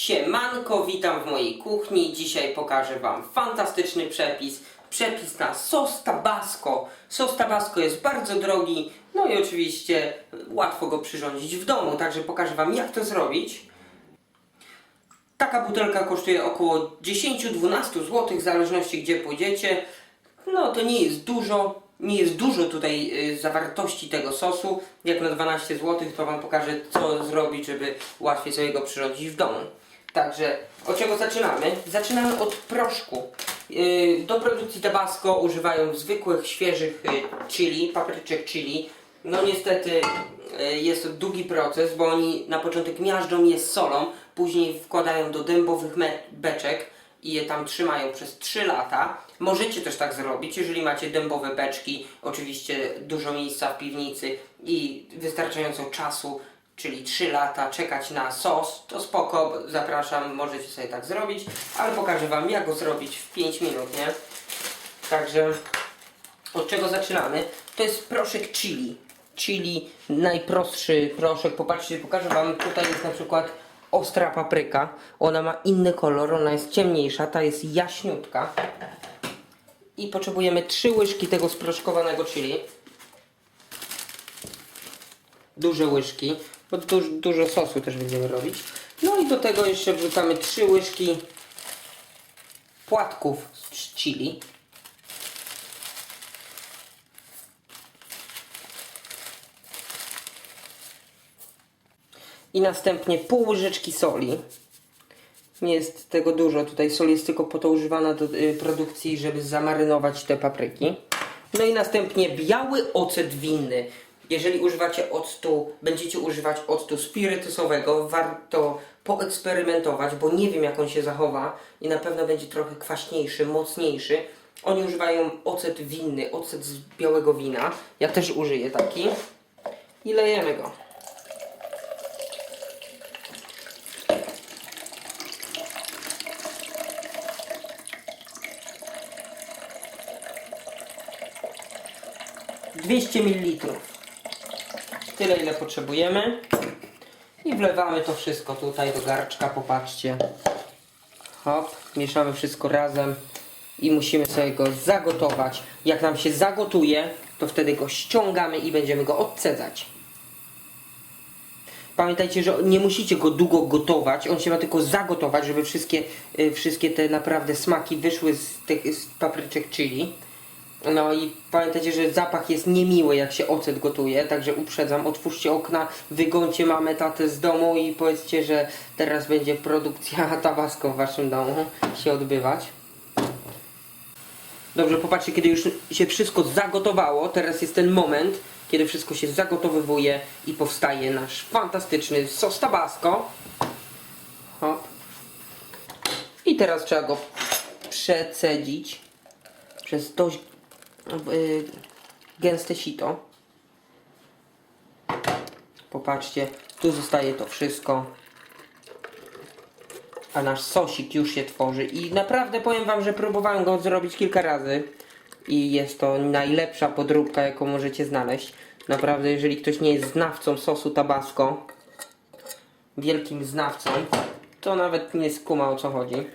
Siemanko, witam w mojej kuchni. Dzisiaj pokażę Wam fantastyczny przepis. Przepis na sos tabasco. Sos tabasco jest bardzo drogi, no i oczywiście łatwo go przyrządzić w domu, także pokażę Wam jak to zrobić. Taka butelka kosztuje około 10-12 zł, w zależności gdzie pójdziecie. No to nie jest dużo, nie jest dużo tutaj y, zawartości tego sosu. Jak na 12 zł to Wam pokażę co zrobić, żeby łatwiej sobie go przyrządzić w domu. Także od czego zaczynamy? Zaczynamy od proszku. Y, Do produkcji tabasco używają zwykłych, świeżych y, chili, papryczek chili. No niestety y, jest to długi proces, bo oni na początek miażdżą je solą, później wkładają do dębowych beczek i je tam trzymają przez 3 lata. Możecie też tak zrobić, jeżeli macie dębowe beczki, oczywiście dużo miejsca w piwnicy i wystarczająco czasu, czyli 3 lata czekać na sos, to spoko, zapraszam, możecie sobie tak zrobić, ale pokażę Wam jak go zrobić w 5 minut, nie? Także od czego zaczynamy? To jest proszek chili. Chili, najprostszy proszek. Popatrzcie, pokażę Wam. Tutaj jest na przykład ostra papryka. Ona ma inny kolor, ona jest ciemniejsza, ta jest jaśniutka. I potrzebujemy 3 łyżki tego sproszkowanego chili. Duże łyżki, bo duż, dużo sosu też będziemy robić. No i do tego jeszcze wrzucamy 3 łyżki płatków z chili. I następnie pół łyżeczki soli. Nie jest tego dużo, tutaj sól jest tylko po to używana do y, produkcji, żeby zamarynować te papryki. No i następnie biały ocet winny. Jeżeli używacie octu, będziecie używać octu spirytusowego, warto poeksperymentować, bo nie wiem jak on się zachowa i na pewno będzie trochę kwaśniejszy, mocniejszy. Oni używają ocet winny, ocet z białego wina. Ja też użyję taki. I lejemy go. Dwieście ml. Tyle ile potrzebujemy. I wlewamy to wszystko tutaj do garczka, popatrzcie. Hop, mieszamy wszystko razem i musimy sobie go zagotować. Jak nam się zagotuje, to wtedy go ściągamy i będziemy go odcedzać. Pamiętajcie, że nie musicie go długo gotować, on się ma tylko zagotować, żeby wszystkie, y, wszystkie te naprawdę smaki wyszły z tych z papryczek chili. No i pamiętajcie, że zapach jest niemiły jak się ocet gotuje, także uprzedzam, otwórzcie okna, wygońcie mamę, tatę z domu i powiedzcie, że teraz będzie produkcja tabasco w waszym domu się odbywać. Dobrze, popatrzcie, kiedy już się wszystko zagotowało, teraz jest ten moment, kiedy wszystko się zagotowywuje i powstaje nasz fantastyczny sos tabasco. Hop. I teraz trzeba go przecedzić przez dość gęste sito. Popatrzcie, tu zostaje to wszystko. A nasz sosik już się tworzy. I naprawdę powiem Wam, że próbowałem go zrobić kilka razy. I jest to najlepsza podróbka, jaką możecie znaleźć. Naprawdę, jeżeli ktoś nie jest znawcą sosu tabasco, wielkim znawcą, to nawet nie skuma o co chodzi.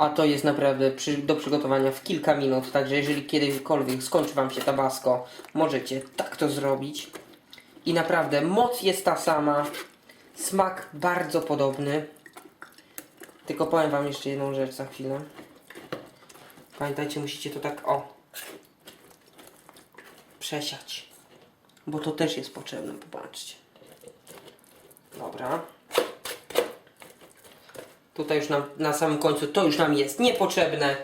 A to jest naprawdę przy, do przygotowania w kilka minut, także jeżeli kiedykolwiek skończy Wam się tabasco, możecie tak to zrobić. I naprawdę moc jest ta sama, smak bardzo podobny. Tylko powiem Wam jeszcze jedną rzecz za chwilę. Pamiętajcie, musicie to tak o przesiać, bo to też jest potrzebne, popatrzcie. Dobra. Tutaj już nam, na samym końcu to już nam jest niepotrzebne.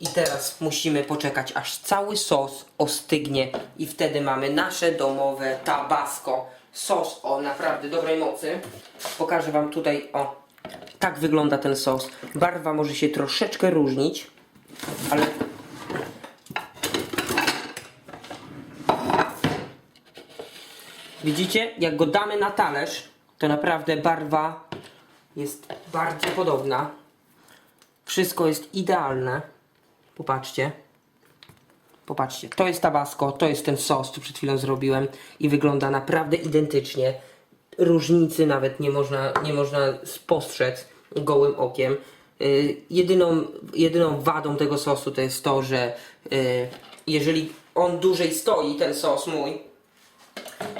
I teraz musimy poczekać aż cały sos ostygnie i wtedy mamy nasze domowe tabasco. Sos o naprawdę dobrej mocy. Pokażę Wam tutaj, o, tak wygląda ten sos. Barwa może się troszeczkę różnić, ale Widzicie, jak go damy na talerz, to naprawdę barwa jest bardzo podobna. Wszystko jest idealne. Popatrzcie. Popatrzcie, to jest tabasco, to jest ten sos, co przed chwilą zrobiłem i wygląda naprawdę identycznie. różnicy nawet nie można, nie można spostrzec gołym okiem. Y, jedyną, jedyną wadą tego sosu to jest to, że y, jeżeli on dłużej stoi, ten sos mój,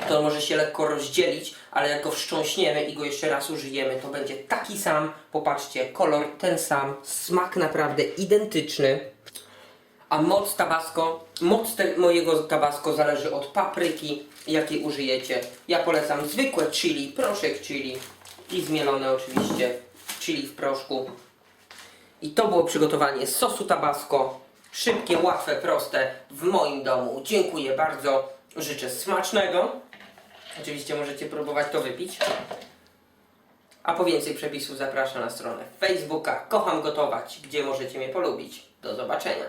to może się lekko rozdzielić, ale jak go wstrząśniemy i go jeszcze raz użyjemy, to będzie taki sam. Popatrzcie, kolor ten sam, smak naprawdę identyczny. A moc tabasco, moc mojego tabasco zależy od papryki, jakiej użyjecie. Ja polecam zwykłe chili, proszek chili i zmielone oczywiście chili w proszku. I to było przygotowanie sosu tabasco. Szybkie, łatwe, proste w moim domu. Dziękuję bardzo. Życzę smacznego. Oczywiście możecie próbować to wypić. A po więcej przepisów zapraszam na stronę Facebooka Kocham Gotować, gdzie możecie mnie polubić. Do zobaczenia.